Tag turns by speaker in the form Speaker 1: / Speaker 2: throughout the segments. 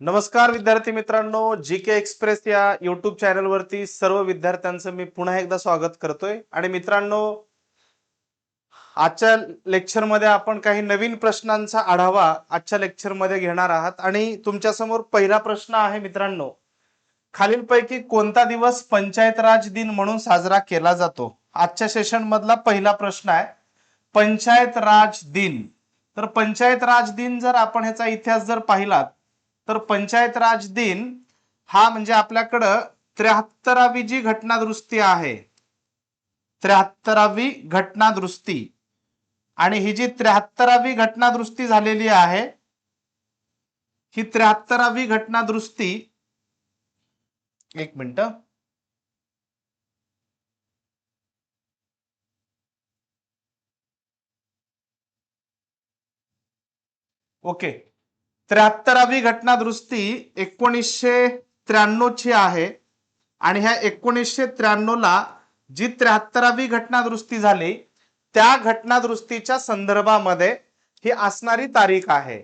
Speaker 1: नमस्कार विद्यार्थी मित्रांनो जी के एक्सप्रेस या युट्यूब चॅनलवरती सर्व विद्यार्थ्यांचं मी पुन्हा एकदा स्वागत करतोय. आणि मित्रांनो आजच्या लेक्चरमध्ये आपण काही नवीन प्रश्नांचा आढावा आजच्या लेक्चरमध्ये घेणार आहात. आणि तुमच्यासमोर पहिला प्रश्न आहे मित्रांनो खालीलपैकी कोणता दिवस पंचायत राज दिन म्हणून साजरा केला जातो? आजच्या सेशन मधला पहिला प्रश्न आहे पंचायत राज दिन. तर पंचायत राज दिन जर आपण ह्याचा इतिहास जर पाहिलात तर पंचायत राज दिन हा म्हणजे आपल्याकडं त्र्याहत्तरावी जी घटनादुरुस्ती आहे त्र्याहत्तरावी घटनादुरुस्ती. आणि ही जी त्र्याहत्तरावी घटनादुरुस्ती झालेली आहे ही त्र्याहत्तरावी घटनादुरुस्ती एक मिनिट. ओके. त्र्याहत्तरावी घटनादुरुस्ती एकोणीसशे त्र्याण्णव ची आहे. आणि ह्या एकोणीसशे त्र्याण्णवला जी त्र्याहत्तरावी घटनादुरुस्ती झाली त्या घटनादुरुस्तीच्या संदर्भामध्ये ही असणारी तारीख आहे.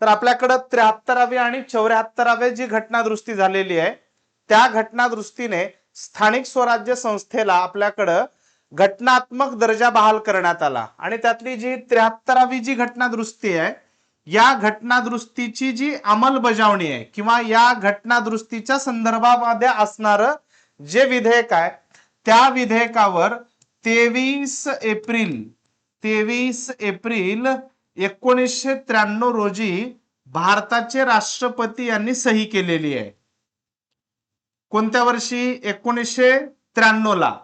Speaker 1: तर आपल्याकडं त्र्याहत्तरावी आणि चौऱ्याहत्तरावी जी घटनादुरुस्ती झालेली आहे त्या घटनादुरुस्तीने स्थानिक स्वराज्य संस्थेला आपल्याकडं घटनात्मक दर्जा बहाल करण्यात आला. आणि त्यातली जी त्र्याहत्तरावी जी घटनादुरुस्ती आहे या घटनादृष्टीची जी अंमलबजावणी आहे किंवा या घटनादृष्टीच्या संदर्भामध्ये असणार जे विधेयक आहे त्या विधेयकावर तेवीस एप्रिल तेवीस एप्रिल एकोणीसशे त्र्याण्णव रोजी भारताचे राष्ट्रपती यांनी सही केलेली आहे. कोणत्या वर्षी? एकोणीसशे त्र्याण्णव ला.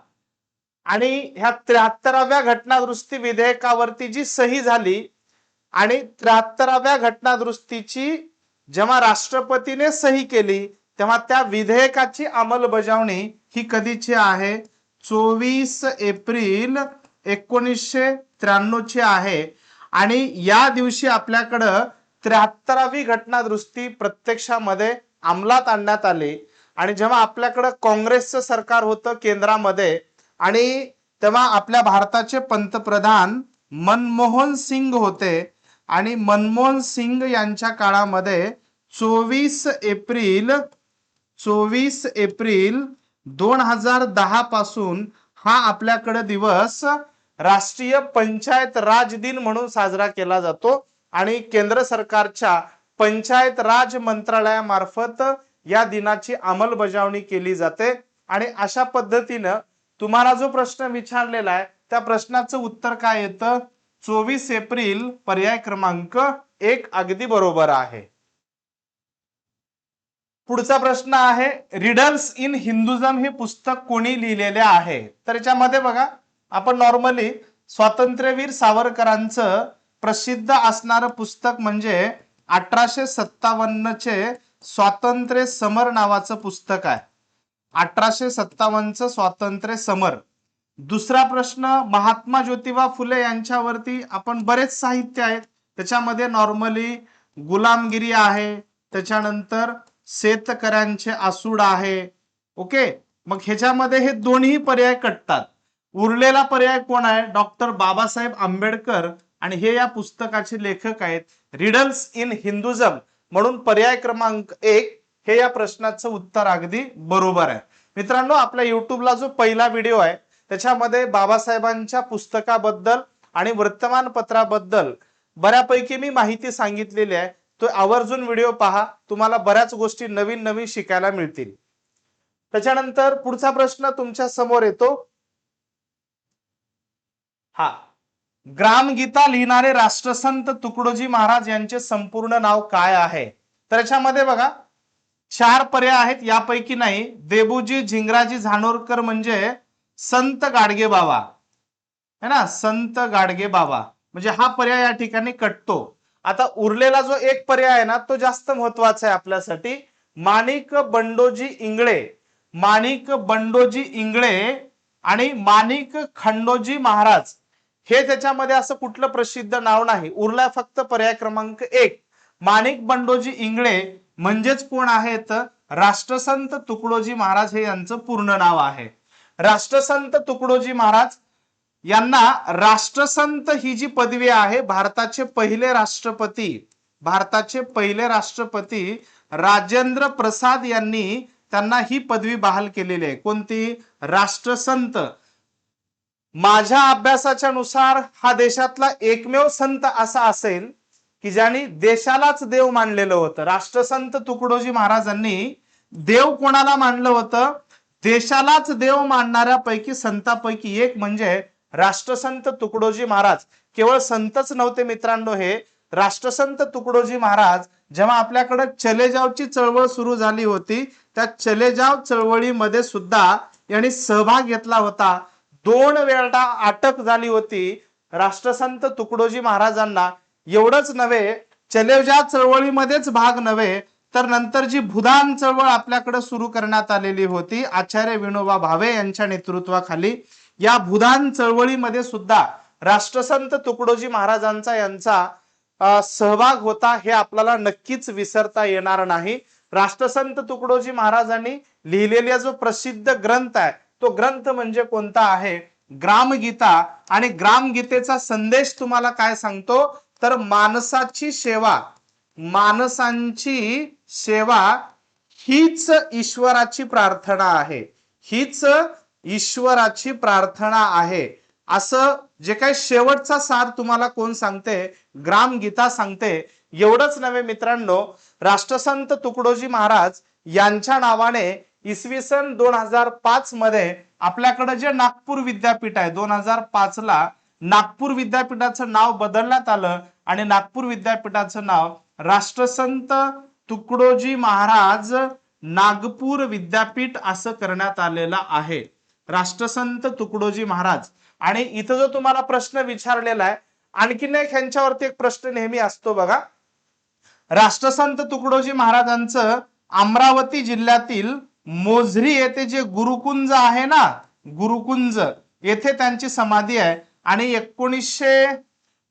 Speaker 1: आणि ह्या त्र्याहत्तराव्या घटनादृष्टी विधेयकावरती जी सही झाली आणि त्र्याहत्तराव्या घटनादुरुस्तीची जेव्हा राष्ट्रपतीने सही केली तेव्हा त्या विधेयकाची अंमलबजावणी ही कधीची आहे? चोवीस एप्रिल एकोणीसशे त्र्याण्णव ची आहे. आणि या दिवशी आपल्याकडं त्र्याहत्तरावी घटनादुरुस्ती प्रत्यक्षामध्ये अंमलात आणण्यात आली. आणि जेव्हा आपल्याकडं काँग्रेसचं सरकार होतं केंद्रामध्ये आणि तेव्हा आपल्या भारताचे पंतप्रधान मनमोहन सिंग होते आणि मनमोहन सिंग यांच्या काळामध्ये चोवीस एप्रिल चोवीस एप्रिल दोन हजार दहा पासून हा आपल्याकडे दिवस राष्ट्रीय पंचायत राज दिन म्हणून साजरा केला जातो. आणि केंद्र सरकारच्या पंचायत राज मंत्रालयामार्फत या दिनाची अंमलबजावणी केली जाते. आणि अशा पद्धतीनं तुम्हाला जो प्रश्न विचारलेला आहे त्या प्रश्नाचं उत्तर काय येतं? चोवीस एप्रिल पर्याय क्रमांक एक अगदी बरोबर आहे. पुढचा प्रश्न आहे रिडल्स इन हिंदुझम हे पुस्तक कोणी लिहिलेले आहे? तर याच्यामध्ये बघा आपण नॉर्मली स्वातंत्र्यवीर सावरकरांचं प्रसिद्ध असणारं पुस्तक म्हणजे अठराशे सत्तावन्नचे स्वातंत्र्य समर नावाचं पुस्तक आहे. अठराशे सत्तावन्नचं स्वातंत्र्य समर. दुसरा प्रश्न महात्मा ज्योतिबा फुले यांच्यावरती आपण बरेच साहित्य आहेत. त्याच्यामध्ये नॉर्मली गुलामगिरी आहे. त्याच्यानंतर शेतकऱ्यांचे आसूड आहे. ओके मग ह्याच्यामध्ये हे दोन्ही पर्याय कटतात. उरलेला पर्याय कोण आहे? डॉक्टर बाबासाहेब आंबेडकर आणि हे या पुस्तकाचे लेखक आहेत. रिडल्स इन हिंदुझम म्हणून पर्याय क्रमांक एक हे या प्रश्नाचं उत्तर अगदी बरोबर आहे. मित्रांनो आपल्या युट्यूबला जो पहिला व्हिडिओ आहे त्याच्यामध्ये बाबासाहेबांच्या पुस्तकाबद्दल आणि वर्तमानपत्राबद्दल बऱ्यापैकी मी माहिती सांगितलेली आहे. तो आवर्जून व्हिडिओ पहा. तुम्हाला बऱ्याच गोष्टी नवीन नवीन शिकायला मिळतील. त्याच्यानंतर पुढचा प्रश्न तुमच्यासमोर येतो. हा. ग्रामगीता लिहिणारे राष्ट्रसंत तुकडोजी महाराज यांचे संपूर्ण नाव काय आहे? तर याच्यामध्ये बघा चार पर्याय आहेत. यापैकी नाही. देबूजी झिंगराजी झानोरकर म्हणजे संत गाडगे बाबा. है ना? संत गाडगे बाबा. म्हणजे हा पर्याय या ठिकाणी कटतो. आता उरलेला जो एक पर्याय आहे ना तो जास्त महत्त्वाचा आहे आपल्यासाठी. माणिक बंडोजी इंगळे. माणिक बंडोजी इंगळे आणि माणिक खंडोजी महाराज. हे त्याच्यामध्ये असं कुठलं प्रसिद्ध नाव नाही. उरला फक्त पर्याय क्रमांक एक. माणिक बंडोजी इंगळे म्हणजेच कोण आहेत? राष्ट्रसंत तुकडोजी महाराज हे यांचं पूर्ण नाव आहे. राष्ट्रसंत तुकडोजी महाराज यांना राष्ट्रसंत ही जी पदवी आहे भारताचे पहिले राष्ट्रपती भारताचे पहिले राष्ट्रपती राजेंद्र प्रसाद यांनी त्यांना ही पदवी बहाल केलेली आहे. कोणती? राष्ट्रसंत. माझ्या अभ्यासाच्या नुसार हा देशातला एकमेव संत असा असेल की ज्यांनी देशालाच देव मानलेलं होतं. राष्ट्रसंत तुकडोजी महाराजांनी देव कोणाला मानलं होतं? देशालाच देव मानणाऱ्यापैकी संतापैकी एक म्हणजे राष्ट्रसंत तुकडोजी महाराज. केवळ संतच नव्हते मित्रांनो हे. राष्ट्रसंत तुकडोजी महाराज जेव्हा आपल्याकडे चलेजावची चळवळ सुरू झाली होती त्या चलेजाव चळवळीमध्ये सुद्धा यांनी सहभाग घेतला होता. दोन वेळा अटक झाली होती राष्ट्रसंत तुकडोजी महाराजांना. एवढंच नव्हे चलेजाव चळवळीमध्येच भाग नव्हे तर नंतर जी भूदान चळवळ आपल्याकडे सुरू करण्यात आलेली होती आचार्य विनोबा भावे यांच्या नेतृत्वाखाली या भूदान चळवळीमध्ये सुद्धा राष्ट्रसंत तुकडोजी महाराजांचा यांचा सहभाग होता हे आपल्याला नक्कीच विसरता येणार नाही. राष्ट्रसंत तुकडोजी महाराजांनी लिहिलेला जो प्रसिद्ध ग्रंथ आहे तो ग्रंथ म्हणजे कोणता आहे? ग्रामगीता. आणि ग्रामगीतेचा संदेश तुम्हाला काय सांगतो? तर माणसाची सेवा माणसांची सेवा हीच ईश्वराची प्रार्थना आहे. हीच ईश्वराची प्रार्थना आहे. असं जे काही शेवटचा सार तुम्हाला कोण सांगते? ग्राम गीता सांगते. एवढंच नव्हे मित्रांनो राष्ट्रसंत तुकडोजी महाराज यांच्या नावाने इसवी सन दोन हजार पाच मध्ये आपल्याकडे जे नागपूर विद्यापीठ आहे दोन हजार पाच ला नागपूर विद्यापीठाचं नाव बदलण्यात आलं आणि नागपूर विद्यापीठाचं नाव राष्ट्रसंत तुकडोजी महाराज नागपूर विद्यापीठ असं करण्यात आलेलं आहे. राष्ट्रसंत तुकडोजी महाराज. आणि इथं जो तुम्हाला प्रश्न विचारलेला आहे आणखीन एक ह्यांच्यावरती एक प्रश्न नेहमी असतो बघा. राष्ट्रसंत तुकडोजी महाराजांचं अमरावती जिल्ह्यातील मोझरी येथे जे गुरुकुंज आहे ना गुरुकुंज येथे त्यांची समाधी आहे. आणि एकोणीसशे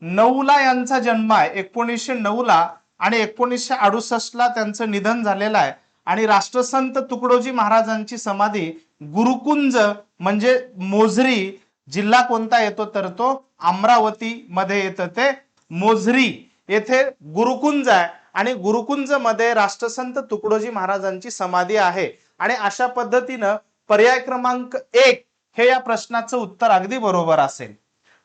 Speaker 1: नऊ ला यांचा जन्म आहे. एकोणीसशे नऊ ला आणि एकोणीसशे अडुसष्टला त्यांचं निधन झालेलं आहे. आणि राष्ट्रसंत तुकडोजी महाराजांची समाधी गुरुकुंज म्हणजे मोझरी जिल्हा कोणता येतो तर तो अमरावती मध्ये येतं ते मोझरी येथे गुरुकुंज आहे. आणि गुरुकुंजमध्ये राष्ट्रसंत तुकडोजी महाराजांची समाधी आहे. आणि अशा पद्धतीनं पर्याय क्रमांक एक हे या प्रश्नाचं उत्तर अगदी बरोबर असेल.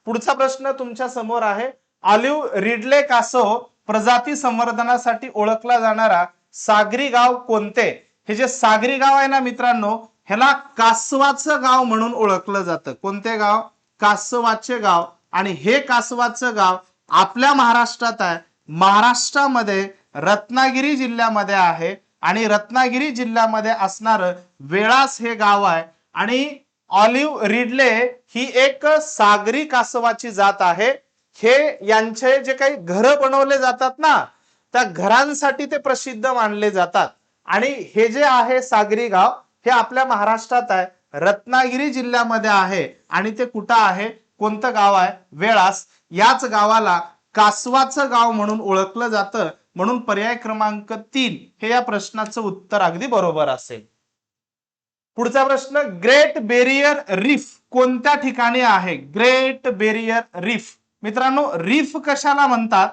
Speaker 1: पुढचा प्रश्न तुमच्यासमोर आहे. ऑलिव्ह रिडले कासो प्रजाती संवर्धनासाठी ओळखला जाणारा सागरी गाव कोणते? हे जे सागरी गाव आहे ना मित्रांनो ह्याला कासवाचं गाव म्हणून ओळखलं जातं. कोणते गाव? कासवाचे गाव. आणि हे कासवाचं गाव आपल्या महाराष्ट्रात आहे. महाराष्ट्रामध्ये रत्नागिरी जिल्ह्यामध्ये आहे. आणि रत्नागिरी जिल्ह्यामध्ये असणारं वेळास हे गाव आहे. आणि ऑलिव्ह रिडले ही एक सागरी कासवाची जात आहे. हे यांचे जे काही घरं बनवले जातात ना त्या घरांसाठी ते प्रसिद्ध मानले जातात. आणि हे जे आहे सागरी गाव हे आपल्या महाराष्ट्रात आहे. रत्नागिरी जिल्ह्यामध्ये आहे. आणि ते कुठं आहे? कोणतं गाव आहे? वेळास याच गावाला कासवाचं गाव म्हणून ओळखलं जातं. म्हणून पर्याय क्रमांक तीन हे या प्रश्नाचं उत्तर अगदी बरोबर असेल. पुढचा प्रश्न ग्रेट बेरियर रीफ कोणत्या ठिकाणी आहे? Great barrier reef. मित्रांनो रीफ कशाला म्हणतात?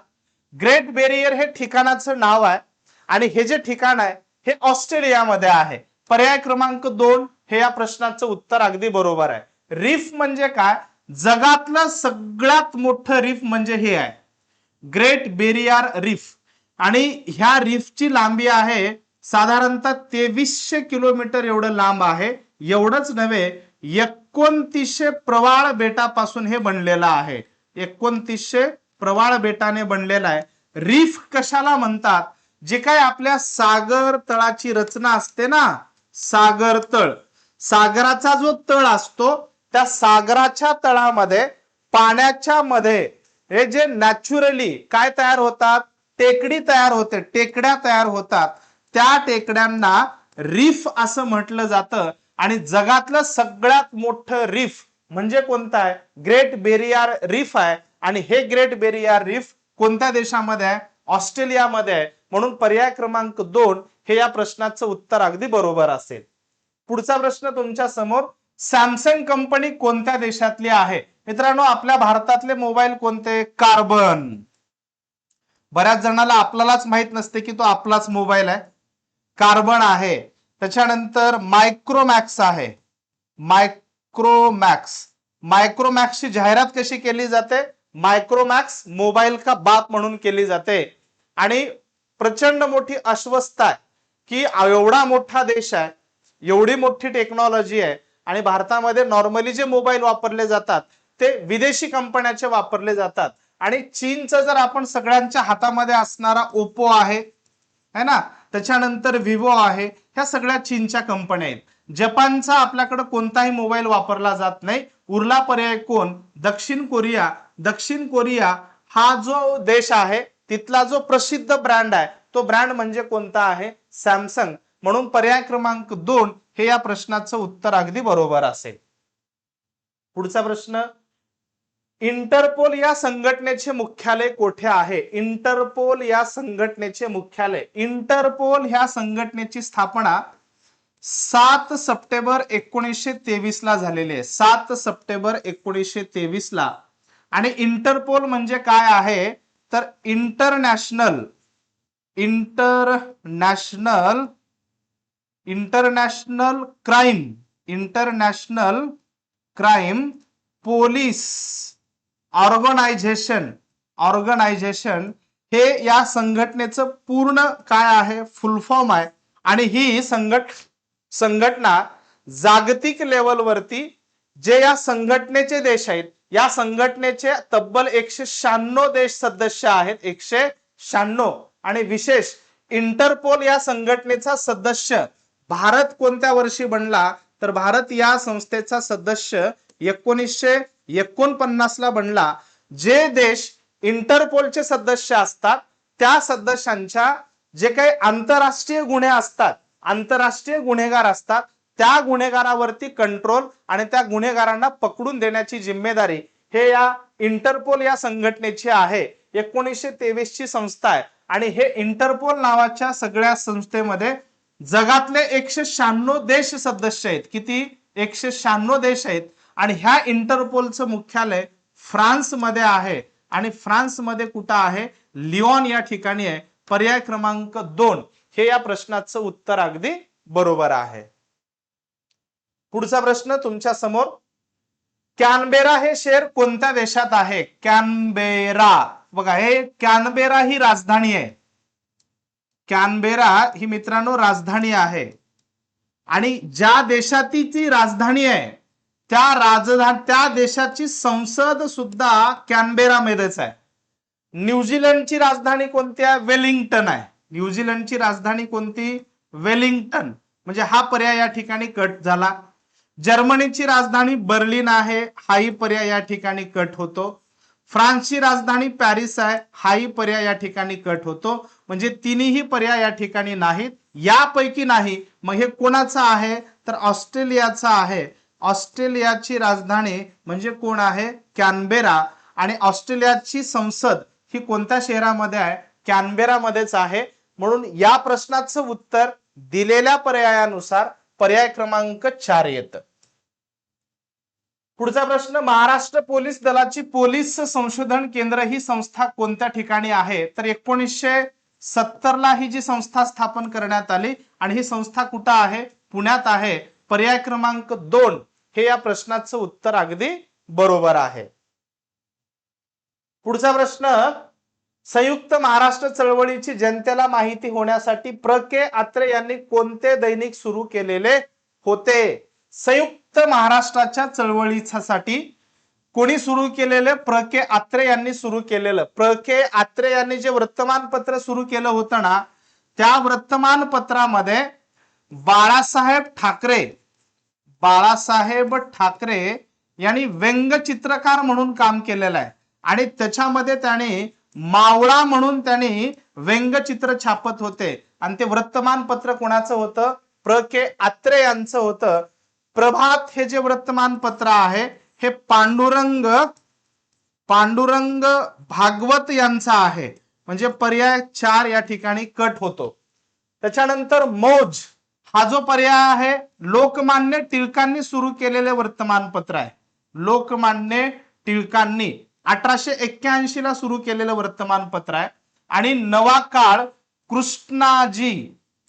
Speaker 1: ग्रेट बेरियर हे ठिकाणाचं नाव आहे आणि हे जे ठिकाण आहे हे ऑस्ट्रेलियामध्ये आहे. पर्याय क्रमांक दोन हे या प्रश्नाचं उत्तर अगदी बरोबर आहे. रीफ म्हणजे काय? जगातलं सगळ्यात मोठं रीफ म्हणजे हे आहे. Great barrier reef. आणि ह्या रीफची लांबी आहे साधारणतः तेवीसशे किलोमीटर एवढं लांब आहे. एवढंच नव्हे एकोणतीसशे प्रवाळ बेटापासून हे बनलेलं आहे. एकोणतीसशे प्रवाळ बेटाने बनलेला आहे. रीफ कशाला म्हणतात? जे काय आपल्या सागर तळाची रचना असते ना सागर तळ. सागराचा जो तळ असतो त्या सागराच्या तळामध्ये पाण्याच्या मध्ये हे जे नॅचरली काय तयार होतात? टेकडी तयार होते टेकड्या तयार होतात. त्या टेकड्यांना रीफ असं म्हटलं जातं. आणि जगातलं सगळ्यात मोठं रीफ म्हणजे कोणता आहे? ग्रेट बेरियार रिफ आहे. आणि हे ग्रेट बेरियार रीफ कोणत्या देशामध्ये आहे? ऑस्ट्रेलियामध्ये आहे. म्हणून पर्याय क्रमांक दोन हे या प्रश्नाचं उत्तर अगदी बरोबर असेल. पुढचा प्रश्न तुमच्यासमोर सॅमसंग कंपनी कोणत्या देशातली आहे? मित्रांनो आपल्या भारतातले मोबाईल कोणते? कार्बन बऱ्याच जणाला आपल्यालाच माहीत नसते की तो आपलाच मोबाईल आहे. कार्बन आहे. त्याच्यानंतर मायक्रोमॅक्स आहे. मायक्रोमॅक्स. मायक्रोमॅक्सची जाहिरात कशी केली जाते? मायक्रोमॅक्स मोबाईल का बाप म्हणून केली जाते? आणि प्रचंड मोठी अस्वस्थ आहे की एवढा मोठा देश आहे एवढी मोठी टेक्नॉलॉजी आहे आणि भारतामध्ये नॉर्मली जे मोबाईल वापरले जातात ते विदेशी कंपन्याचे वापरले जातात. आणि चीनचं जर आपण सगळ्यांच्या हातामध्ये असणारा ओप्पो आहे है ना? त्याच्यानंतर विवो आहे ह्या सगळ्या चीनच्या कंपन्या आहेत. जपानचा आपल्याकडे कोणताही मोबाईल वापरला जात नाही. उरला पर्याय कोण? दक्षिण कोरिया. दक्षिण कोरिया हा जो देश आहे तिथला जो प्रसिद्ध ब्रँड आहे तो ब्रँड म्हणजे कोणता आहे? सॅमसंग म्हणून पर्याय क्रमांक दोन हे या प्रश्नाचं उत्तर अगदी बरोबर असेल. पुढचा प्रश्न इंटरपोल या संघटनेचे मुख्यालय कोठे आहे? इंटरपोल या संघटनेचे मुख्यालय. इंटरपोल ह्या संघटनेची स्थापना सात सप्टेंबर एकोणीसशे तेवीस ला झालेली आहे. सात सप्टेंबर एकोणीसशे तेवीस ला. आणि इंटरपोल म्हणजे काय आहे? तर international international international crime international crime police organisation organisation हे या संघटनेचं पूर्ण काय आहे? फुल फॉर्म आहे. आणि ही संघट संघटना जागतिक लेवलवरती जे या संघटनेचे देश आहेत या संघटनेचे तब्बल एकशे शहाण्णव देश सदस्य आहेत एकशे शहाण्णव. आणि विशेष इंटरपोल या संघटनेचा सदस्य भारत कोणत्या वर्षी बनला? तर भारत या संस्थेचा सदस्य एकोणीसशे एकोणपन्नास ला बनला. जे देश इंटरपोलचे सदस्य असतात त्या सदस्यांच्या जे काही आंतरराष्ट्रीय गुन्हे असतात आंतरराष्ट्रीय गुन्हेगार असतात. त्या गुन्हेगारावरती कंट्रोल आणि त्या गुन्हेगारांना पकडून देण्याची जिम्मेदारी हे या इंटरपोल या संघटनेची आहे. एकोणीसशे तेवीस ची संस्था आहे. आणि हे इंटरपोल नावाच्या सगळ्या संस्थेमध्ये जगातले एकशे शहाण्णव देश सदस्य आहेत. किती? एकशे शहाण्णव देश आहेत. आणि ह्या इंटरपोलचं मुख्यालय फ्रान्समध्ये आहे. आणि फ्रान्समध्ये कुठं आहे? लिओन या ठिकाणी आहे. पर्याय क्रमांक दोन. हे या प्रश्नाचं उत्तर अगदी बरोबर आहे. पुढचा प्रश्न तुमच्यासमोर. कॅनबेरा हे शहर कोणत्या देशात आहे? कॅनबेरा. बघा हे कॅनबेरा ही राजधानी आहे. कॅनबेरा ही मित्रांनो राजधानी आहे. आणि ज्या देशाची ती राजधानी आहे त्या राजधान त्या देशाची संसद सुद्धा कॅनबेरा मध्येच आहे. न्यूझीलंडची राजधानी कोणती आहे? वेलिंग्टन आहे. न्यूझीलंडची राजधानी कोणती? वेलिंग्टन. म्हणजे हा पर्याय या ठिकाणी कट झाला. जर्मनीची राजधानी बर्लिन आहे हाही पर्याय या ठिकाणी कट होतो. फ्रान्सची राजधानी पॅरिस आहे हाही पर्याय या ठिकाणी कट होतो. म्हणजे तिन्ही पर्याय या ठिकाणी नाहीत. यापैकी नाही मग हे कोणाचं आहे? तर ऑस्ट्रेलियाचा आहे. ऑस्ट्रेलियाची राजधानी म्हणजे कोण आहे? कॅनबेरा. आणि ऑस्ट्रेलियाची संसद ही कोणत्या शहरामध्ये आहे? कॅनबेरामध्येच आहे. म्हणून या प्रश्नाचं उत्तर दिलेल्या पर्यायानुसार पर्याय क्रमांक चार येतं. पुढचा प्रश्न महाराष्ट्र पोलीस दलाची पोलीस संशोधन केंद्र ही संस्था कोणत्या ठिकाणी आहे? तर एकोणीसशे सत्तर ला ही जी संस्था स्थापन करण्यात आली आणि ही संस्था कुठं आहे? पुण्यात आहे. पर्याय क्रमांक दोन हे या प्रश्नाचं उत्तर अगदी बरोबर आहे. पुढचा प्रश्न संयुक्त महाराष्ट्र चळवळीची जनतेला माहिती होण्यासाठी प्र. के. आत्रे यांनी कोणते दैनिक सुरू केलेले होते? संयुक्त महाराष्ट्राच्या चळवळीसाठी कोणी सुरू केलेलं? प्र. के. आत्रे यांनी सुरू केलेलं. प्र. के. आत्रे यांनी जे वर्तमानपत्र सुरू केलं होतं ना त्या वर्तमानपत्रामध्ये बाळासाहेब ठाकरे बाळासाहेब ठाकरे यांनी व्यंगचित्रकार म्हणून काम केलेलं आहे. आणि त्याच्यामध्ये त्याने मावळा म्हणून त्यांनी व्यंगचित्र छापत होते. आणि ते वृत्तमानपत्र कोणाचं होतं? प्र. के. आत्रे यांचं होतं. प्रभात हे जे वर्तमानपत्र आहे हे पांडुरंग पांडुरंग भागवत यांचा आहे. म्हणजे पर्याय चार या ठिकाणी कट होतो. त्याच्यानंतर मौज हा जो पर्याय आहे लोकमान्य टिळकांनी सुरू केलेले वर्तमानपत्र आहे. लोकमान्य टिळकांनी. अठराशे एक्क्याऐंशी ला सुरू केलेलं वर्तमानपत्र आहे. आणि नवा काळ कृष्णाजी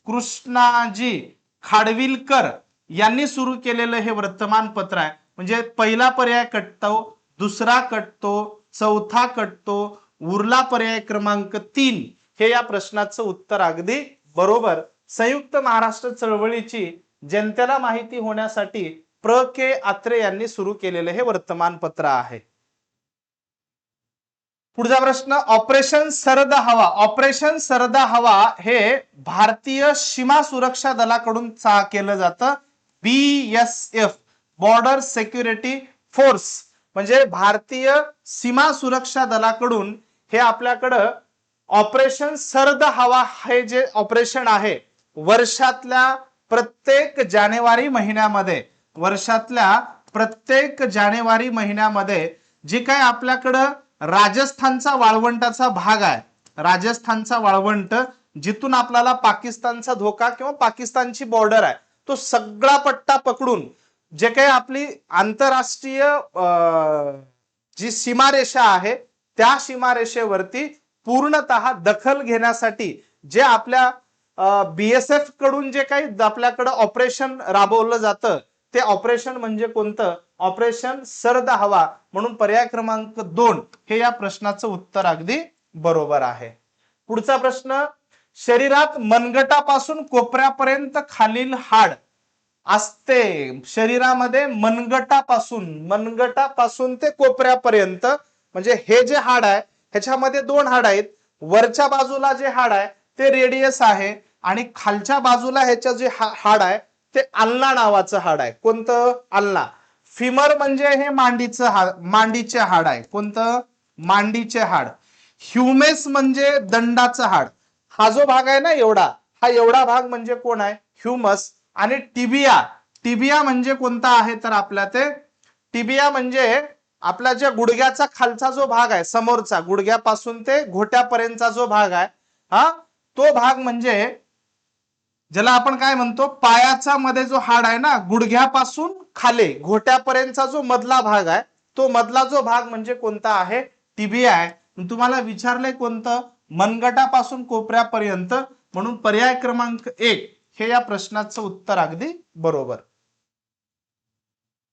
Speaker 1: कृष्णाजी खाडविलकर यांनी सुरू केलेलं हे वर्तमानपत्र आहे. म्हणजे पहिला पर्याय कटतो दुसरा कटतो चौथा कटतो उरला पर्याय क्रमांक तीन हे या प्रश्नाचं उत्तर अगदी बरोबर. संयुक्त महाराष्ट्र चळवळीची जनतेला माहिती होण्यासाठी प्र. के. आत्रे यांनी सुरू केलेलं हे वर्तमानपत्र आहे. पुढचा प्रश्न ऑपरेशन सरद हवा. ऑपरेशन सरद हवा हे भारतीय सीमा सुरक्षा दलाकडून चा- केलं जातं. B S F border security force म्हणजे भारतीय सीमा सुरक्षा दलाकडून हे आपल्याकडं ऑपरेशन सरद हवा हे जे ऑपरेशन आहे वर्षातल्या प्रत्येक जानेवारी महिन्यामध्ये वर्षातल्या प्रत्येक जानेवारी महिन्यामध्ये जी काय आपल्याकडं राजस्थानचा वाळवंटाचा भाग आहे. राजस्थानचा वाळवंट जिथून आपल्याला पाकिस्तानचा धोका किंवा पाकिस्तानची बॉर्डर आहे. तो सगळा पट्टा पकडून जे काही आपली आंतरराष्ट्रीय जी सीमारेषा आहे त्या सीमारेषेवरती पूर्णतः दखल घेण्यासाठी जे आपल्या बीएसएफकडून जे काही आपल्याकडं ऑपरेशन राबवलं जातं ते ऑपरेशन म्हणजे कोणतं? ऑपरेशन सर्द हवा म्हणून पर्याय क्रमांक दोन हे या प्रश्नाचं उत्तर अगदी बरोबर आहे. पुढचा प्रश्न शरीरात मनगटापासून कोपऱ्यापर्यंत खालील हाड असते. शरीरामध्ये मनगटापासून मनगटापासून ते कोपऱ्यापर्यंत म्हणजे हे जे हाड आहे ह्याच्यामध्ये दोन हाड आहेत. वरच्या बाजूला जे हाड आहे ते रेडियस आहे आणि खालच्या बाजूला ह्याच्या जे हाड आहे ते अल्ला नावाचं हाड आहे. कोणतं? अल्ला. फिमर म्हणजे हे मांडीचं हाड मांडीचे हाड आहे. कोणतं? मांडीचे हाड. ह्युमेस म्हणजे दंडाचं हाड. हा जो भाग आहे ना एवढा हा एवढा भाग म्हणजे कोण आहे? ह्युमस. आणि टिबिया टिबिया म्हणजे कोणता आहे तर आपल्या ते टिबिया म्हणजे आपला ज्या गुडघ्याचा खालचा जो भाग आहे समोरचा गुडघ्यापासून ते घोट्यापर्यंतचा जो भाग आहे हा तो भाग म्हणजे ज्याला आपण काय म्हणतो? पायाचा मध्ये जो हाड आहे ना गुडघ्यापासून खाले घोट्यापर्यंतचा जो मधला भाग आहे तो मधला जो भाग म्हणजे कोणता आहे? टीबीआय आहे. तुम्हाला विचारलंय कोणतं? मनगटापासून कोपऱ्यापर्यंत. म्हणून पर्याय क्रमांक एक हे या प्रश्नाचं उत्तर अगदी बरोबर.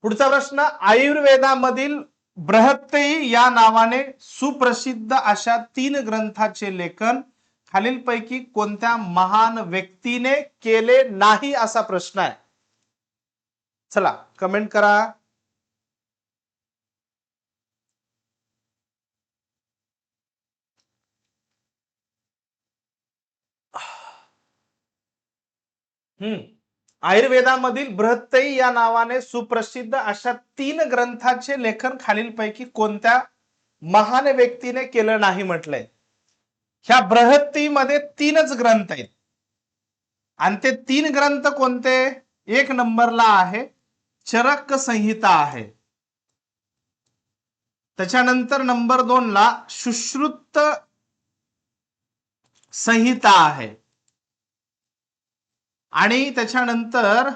Speaker 1: पुढचा प्रश्न आयुर्वेदामधील बृहत्तई या नावाने सुप्रसिद्ध अशा तीन ग्रंथाचे लेखन खालीलपैकी कोणत्या महान व्यक्तीने केले नाही असा प्रश्न आहे. चला कमेंट करा. हम्म. आयुर्वेदामधील बृहत्तई या नावाने सुप्रसिद्ध अशा तीन ग्रंथाचे लेखन खालीलपैकी कोणत्या महान व्यक्तीने केलं नाही म्हटलंय. ह्या बृहत्तीमध्ये तीनच ग्रंथ आहेत. आणि ते तीन ग्रंथ कोणते? एक नंबरला आहे. चरक संहिता आहे. त्याच्यानंतर नंबर दोन ला सुश्रुत संहिता आहे. आणि त्याच्यानंतर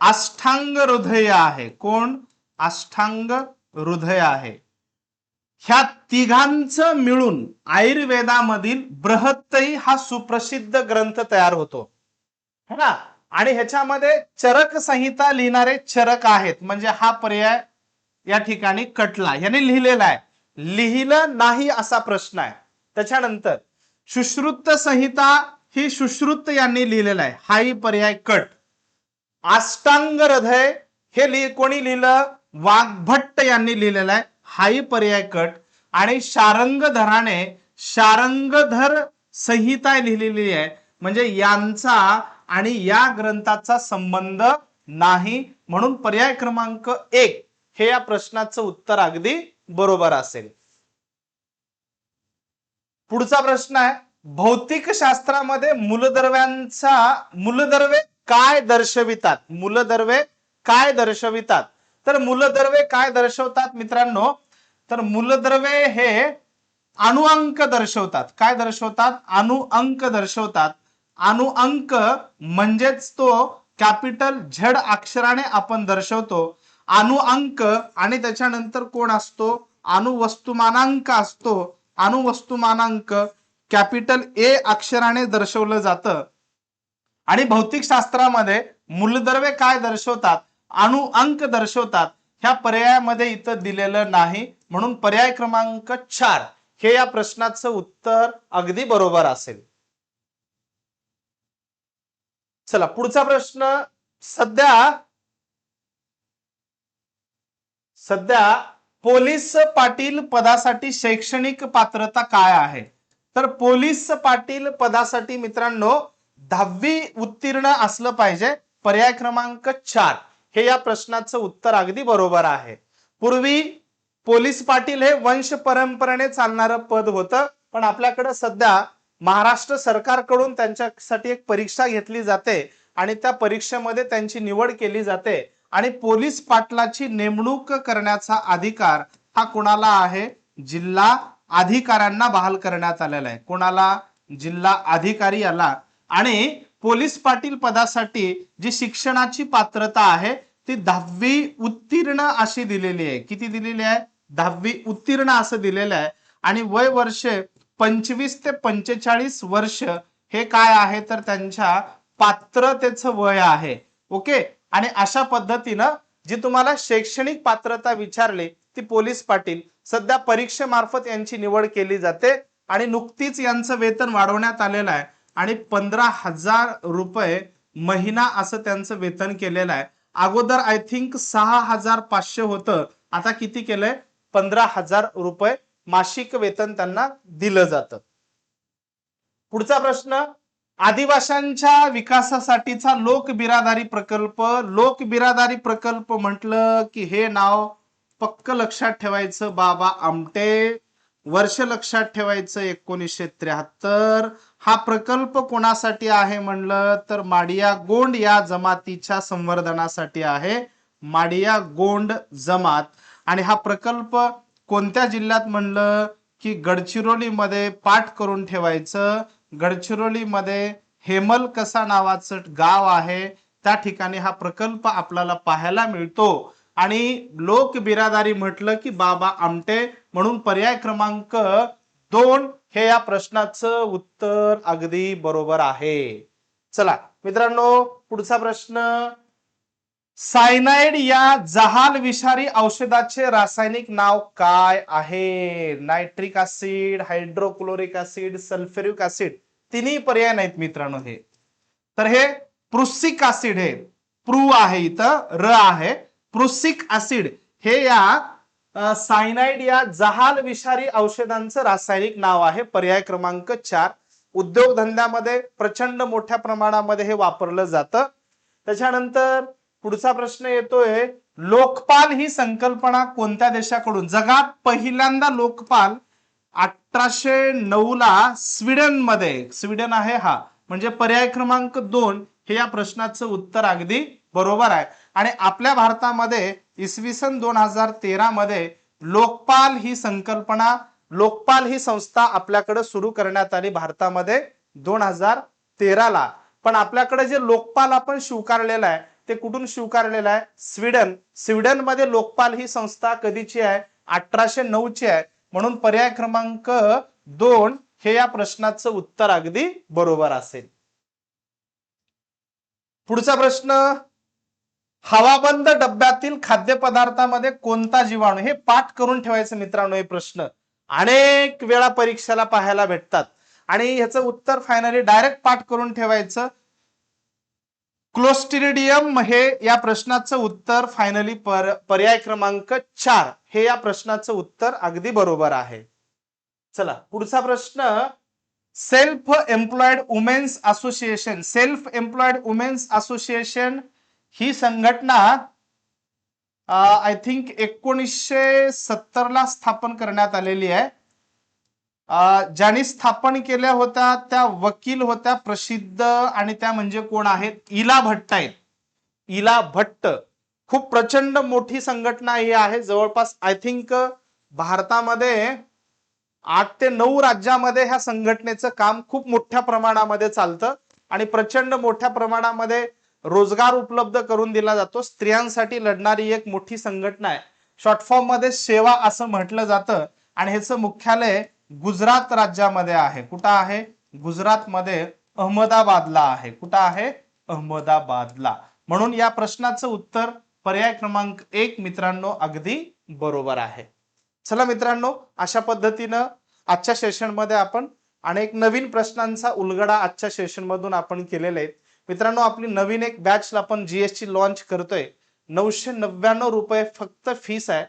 Speaker 1: अष्टांग हृदय आहे. कोण? अष्टांग हृदय आहे. ह्या तिघांचं मिळून आयुर्वेदामधील बृहत्तई हा सुप्रसिद्ध ग्रंथ तयार होतो. है ना? आणि ह्याच्यामध्ये चरक संहिता लिहिणारे चरक आहेत. म्हणजे हा पर्याय या ठिकाणी कटला. याने लिहिलेला आहे. लिहिलं नाही असा प्रश्न आहे. त्याच्यानंतर सुश्रुत संहिता ही सुश्रुत यांनी लिहिलेला आहे. हाही पर्याय कट. अष्टांग हृदय हे लि कोणी लिहिलं? वाघभट्ट यांनी लिहिलेलं आहे. हाही पर्याय कट. आणि शारंगधराने शारंगधर संहिता लिहिलेली आहे. म्हणजे यांचा आणि या ग्रंथाचा संबंध नाही म्हणून पर्याय क्रमांक एक हे या प्रश्नाचं उत्तर अगदी बरोबर असेल. पुढचा प्रश्न आहे भौतिक शास्त्रामध्ये मूलद्रव्यांचा मूलद्रव्ये काय दर्शवितात? मूलद्रव्ये काय दर्शवितात? तर मूलद्रव्ये काय दर्शवतात मित्रांनो? तर मूलद्रव्ये हे अणुअंक दर्शवतात. काय दर्शवतात? अणुअंक दर्शवतात. अनुअंक म्हणजेच तो कॅपिटल झेड अक्षराने आपण दर्शवतो. अनुअंक आणि त्याच्यानंतर कोण असतो? अणुवस्तुमानांक असतो. अणुवस्तुमानांक कॅपिटल ए अक्षराने दर्शवलं जातं. आणि भौतिक शास्त्रामध्ये मूलद्रव्ये काय दर्शवतात? अणु अंक दर्शवतात. ह्या पर्यायामध्ये इथं दिलेलं नाही. म्हणून पर्याय क्रमांक चार. हे या प्रश्नाचं उत्तर अगदी बरोबर असेल. चला पुढचा प्रश्न सध्या सध्या पोलीस पाटील पदासाठी शैक्षणिक पात्रता काय आहे? तर पोलीस पाटील पदासाठी मित्रांनो दहावी उत्तीर्ण असलं पाहिजे पर्याय क्रमांक चार. हे या प्रश्नाचं उत्तर अगदी बरोबर आहे. पूर्वी पोलीस पाटील हे वंश परंपरेने चालणारं पद होतं पण आपल्याकडे सध्या महाराष्ट्र सरकारकडून त्यांच्यासाठी एक परीक्षा घेतली जाते आणि त्या परीक्षेमध्ये त्यांची निवड केली जाते आणि पोलीस पाटलाची नेमणूक करण्याचा अधिकार हा कोणाला आहे? जिल्हा अधिकाऱ्यांना बहाल करण्यात आलेला आहे. कोणाला? जिल्हा अधिकारी याला. आणि पोलीस पाटील पदासाठी जी शिक्षणाची पात्रता आहे ती दहावी उत्तीर्ण अशी दिलेली आहे. किती दिलेली आहे? दहावी उत्तीर्ण असं दिलेलं आहे. आणि वय वर्ष पंचवीस ते पंचेचाळीस वर्ष हे काय आहे? तर त्यांच्या पात्रतेचं वय आहे. ओके? आणि अशा पद्धतीनं जी तुम्हाला शैक्षणिक पात्रता विचारली ती पोलीस पाटील. सध्या परीक्षेमार्फत यांची निवड केली जाते आणि नुकतीच यांचं वेतन वाढवण्यात आलेलं आहे. आणि पंधरा हजार रुपये महिना असं त्यांचं वेतन केलेलं आहे. अगोदर आय थिंक सहा हजार पाचशे होतं. आता किती केलंय? पंधरा हजार रुपये मासिक वेतन त्यांना दिलं जातं. पुढचा प्रश्न आदिवाशांच्या विकासासाठीचा लोक बिरादारी प्रकल्प लोक बिरादारी प्रकल्प म्हटलं की हे नाव पक्क लक्षात ठेवायचं बाबा आमटे वर्ष लक्षात ठेवायचं एकोणीसशे त्र्याहत्तर. हा प्रकल्प कोणासाठी आहे म्हणलं तर माडिया गोंड या जमातीच्या संवर्धनासाठी आहे. माडिया गोंड जमात. आणि हा प्रकल्प कोणत्या जिल्ह्यात म्हणलं की गडचिरोलीमध्ये पाठ करून ठेवायचं? गडचिरोलीमध्ये हेमल कसा नावाचं गाव आहे? त्या ठिकाणी हा प्रकल्प आपल्याला पाहायला मिळतो. आणि लोक बिरादारी म्हटलं की बाबा आमटे म्हणून पर्याय क्रमांक दोन हे या प्रश्नाचं उत्तर अगदी बरोबर आहे. चला मित्रांनो पुढचा प्रश्न सायनाइड या जहाल विषारी औषधाचे रासायनिक नाव काय आहे? Nitric acid hydrochloric acid sulphuric acid तिन्ही पर्याय नाहीत मित्रांनो हे. तर हे प्रुसिक ऍसिड हे. प्रू आहे इथं र आहे. प्रुसिक ऍसिड हे या सायनाइड या जहाल विषारी औषधांचं रासायनिक नाव आहे. पर्याय क्रमांक चार. उद्योगधंद्यामध्ये प्रचंड मोठ्या प्रमाणामध्ये हे वापरलं जातं. त्याच्यानंतर पुढचा प्रश्न येतोय लोकपाल ही संकल्पना कोणत्या देशाकडून? जगात पहिल्यांदा लोकपाल अठराशे नऊ ला स्वीडनमध्ये स्वीडन आहे हा. म्हणजे पर्याय क्रमांक दोन हे या प्रश्नाचं उत्तर अगदी बरोबर आहे. आणि आपल्या भारतामध्ये इसवी सन दोन हजार तेरा मध्ये लोकपाल ही संकल्पना लोकपाल ही संस्था आपल्याकडे सुरू करण्यात आली भारतामध्ये दोन हजार तेराला. पण आपल्याकडे जे लोकपाल आपण स्वीकारलेला आहे ते कुठून स्वीकारलेलं आहे? स्वीडन. स्वीडनमध्ये लोकपाल ही संस्था कधीची आहे? अठराशे नऊ ची आहे. म्हणून पर्याय क्रमांक दोन हे या प्रश्नाचं उत्तर अगदी बरोबर असेल. पुढचा प्रश्न हवाबंद डब्यातील खाद्यपदार्थामध्ये कोणता जीवाणू? हे पाठ करून ठेवायचं मित्रांनो हे प्रश्न. अनेक वेळा परीक्षेला पाहायला भेटतात. आणि ह्याचं उत्तर फायनली डायरेक्ट पाठ करून ठेवायचं. क्लोस्टिरिडियम हे या प्रश्नाचं उत्तर फायनली पर पर्याय क्रमांक चार हे या प्रश्नाचं उत्तर अगदी बरोबर आहे. चला पुढचा प्रश्न. Self employed women's association self employed women's association ही संघटना आय थिंक एकोणीसशे सत्तर ला स्थापन करण्यात आलेली आहे. ज्यांनी स्थापन केल्या होत्या त्या वकील होत्या प्रसिद्ध आणि त्या म्हणजे कोण आहेत? इला भट्ट आहेत इला भट्ट. खूप प्रचंड मोठी संघटना ही आहे. जवळपास आय थिंक भारतामध्ये आठ ते नऊ राज्यामध्ये ह्या संघटनेचं काम खूप मोठ्या प्रमाणामध्ये चालतं आणि प्रचंड मोठ्या प्रमाणामध्ये रोजगार उपलब्ध करून दिला जातो. स्त्रियांसाठी लढणारी एक मोठी संघटना आहे. शॉर्ट फॉर्ममध्ये सेवा असं म्हटलं जातं आणि ह्याचं मुख्यालय गुजरात राज्यामध्ये आहे. कुठं आहे? गुजरातमध्ये अहमदाबादला आहे. कुठं आहे? अहमदाबादला. म्हणून या प्रश्नाचं उत्तर पर्याय क्रमांक एक मित्रांनो अगदी बरोबर आहे. चला मित्रांनो अशा पद्धतीनं आजच्या सेशनमध्ये आपण अनेक नवीन प्रश्नांचा उलगडा आजच्या सेशनमधून आपण केलेले आहेत. मित्रांनो आपली नवीन एक बॅचला आपण जीएस टी लॉन्च करतोय. नऊशे नव्याण्णव रुपये फक्त फीस आहे.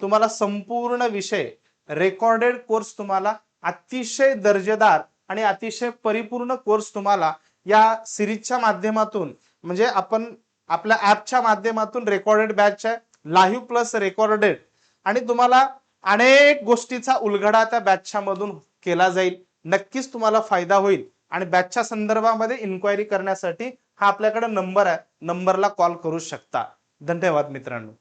Speaker 1: तुम्हाला संपूर्ण विषय रेकॉर्डेड कोर्स तुम्हाला अतिशय दर्जेदार आणि अतिशय परिपूर्ण कोर्स तुम्हाला या सिरीजच्या माध्यमातून म्हणजे आपण आपल्या ऍपच्या माध्यमातून रेकॉर्डेड बॅच आहे लाईव्ह प्लस रेकॉर्डेड आणि तुम्हाला अनेक गोष्टीचा उलगडा त्या बॅचच्या मधून केला जाईल. नक्कीच तुम्हाला फायदा होईल. आणि बॅचच्या संदर्भामध्ये इन्क्वायरी करण्यासाठी हा आपल्याकडे नंबर आहे. नंबरला कॉल करू शकता. धन्यवाद मित्रांनो.